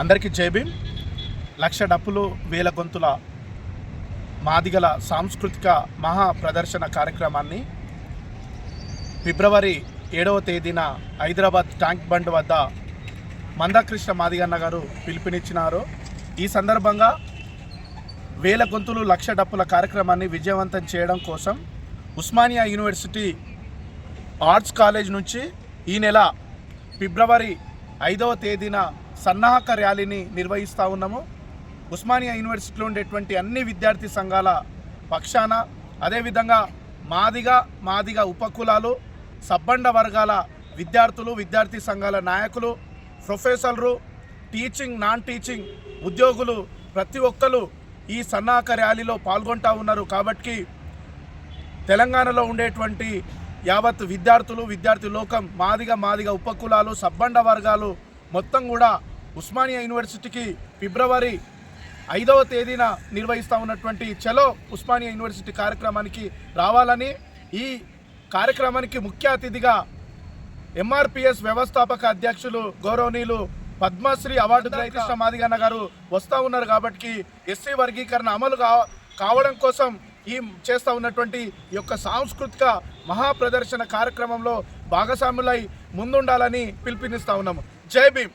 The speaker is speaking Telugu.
అందరికీ జై లక్ష డప్పులు వేల గొంతుల మాదిగల సాంస్కృతిక మహా ప్రదర్శన కార్యక్రమాన్ని ఫిబ్రవరి ఏడవ తేదీన హైదరాబాద్ ట్యాంక్ బండ్ వద్ద మందాకృష్ణ మాదిగన్న గారు పిలుపునిచ్చినారు. ఈ సందర్భంగా వేల గొంతులు లక్ష డప్పుల కార్యక్రమాన్ని విజయవంతం చేయడం కోసం ఉస్మానియా యూనివర్సిటీ ఆర్ట్స్ కాలేజ్ నుంచి ఈ నెల ఫిబ్రవరి ఐదవ తేదీన సన్నాహక ర్యాలీని నిర్వహిస్తూ ఉన్నాము. ఉస్మానియా యూనివర్సిటీలో ఉండేటువంటి అన్ని విద్యార్థి సంఘాల పక్షాన అదేవిధంగా మాదిగా మాదిగా ఉపకులాలు సబ్బండ వర్గాల విద్యార్థులు విద్యార్థి సంఘాల నాయకులు ప్రొఫెసర్లు టీచింగ్ నాన్ టీచింగ్ ఉద్యోగులు ప్రతి ఒక్కరు ఈ సన్నాహక ర్యాలీలో పాల్గొంటా ఉన్నారు. కాబట్టి తెలంగాణలో ఉండేటువంటి యావత్ విద్యార్థులు విద్యార్థి లోకం మాదిగా మాదిగా ఉపకులాలు సబ్బండ వర్గాలు మొత్తం కూడా ఉస్మానియా యూనివర్సిటీకి ఫిబ్రవరి ఐదవ తేదీన నిర్వహిస్తూ ఉన్నటువంటి చలో ఉస్మానియా యూనివర్సిటీ కార్యక్రమానికి రావాలని ఈ కార్యక్రమానికి ముఖ్య అతిథిగా ఎంఆర్పిఎస్ వ్యవస్థాపక అధ్యక్షులు గౌరవనీయులు పద్మశ్రీ అవార్డు కృష్ణ మాదిగన్న గారు వస్తూ ఉన్నారు కాబట్టి ఎస్సీ వర్గీకరణ అమలు కావడం కోసం ఈ చేస్తూ ఉన్నటువంటి ఈ యొక్క సాంస్కృతిక మహాప్రదర్శన కార్యక్రమంలో భాగస్వాములై ముందుండాలని పిలుపునిస్తా ఉన్నాము. జై భీమ్